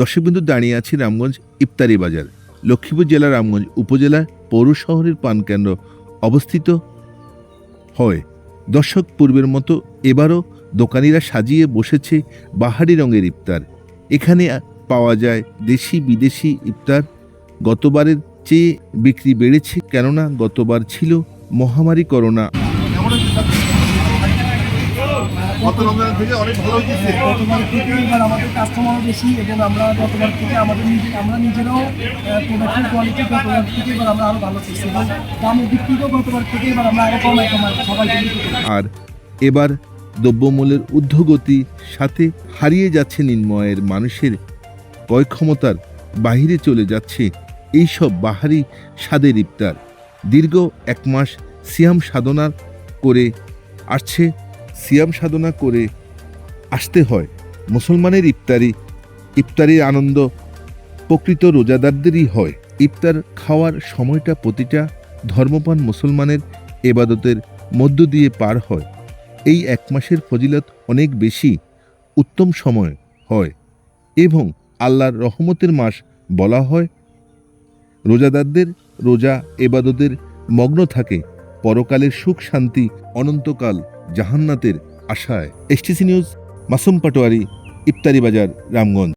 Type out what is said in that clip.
দর্শকবিন্দু দাঁড়িয়ে আছি রামগঞ্জ ইফতারি বাজার, লক্ষ্মীপুর জেলার রামগঞ্জ উপজেলার পৌর শহরের পানকেন্দ্র অবস্থিত হয়। দর্শক পূর্বের মতো এবারও দোকানিরা সাজিয়ে বসেছে বাহারি রঙের ইফতার। এখানে পাওয়া যায় দেশি বিদেশি ইফতার। গতবারের চেয়ে বিক্রি বেড়েছে কেননা গতবার ছিল মহামারী করোনা। গত রমজান থেকে অনেক ভালো হয়েছে গতবার থেকে এবার আমাদের কাস্টমারও বেশি এবং আমরা গতবার থেকে আমাদের নিজে আমরা নিজেরাও প্রোডাক্টের কোয়ালিটি গতবার থেকে এবার আমরা আরও ভালো করছি এবং দামও বিক্রিও গতবার থেকে এবার আমরা আরও কমাই কমাই সবাই আর এবার দ্রব্যমূল্যের ঊর্ধ্বগতির সাথে হারিয়ে যাচ্ছে নির্ময়ের মানুষের ক্রয় ক্ষমতার বাহিরে চলে যাচ্ছে এইসব বাহারি স্বাদের ইফতার। দীর্ঘ এক মাস সিয়াম সাধনা করে আসছে সিয়াম সাধনা করে আসতে হয়। মুসলমানের ইফতারি ইফতারির আনন্দ প্রকৃত রোজাদারদেরই হয়। ইফতার খাওয়ার সময়টা প্রতিটা ধর্মপান মুসলমানের এবাদতের মধ্য দিয়ে পার হয়। এই এক মাসের ফজিলত অনেক বেশি উত্তম সময় হয় এবং আল্লাহর রহমতের মাস বলা হয়। রোজাদারদের রোজা এবাদতের মগ্ন থাকে। পরকালের সুখ শান্তি অনন্তকাল জাহান্নাতের আশায়। এসটিসি নিউজ মাসুম পাটোয়ারি ইফতারি বাজার রামগঞ্জ।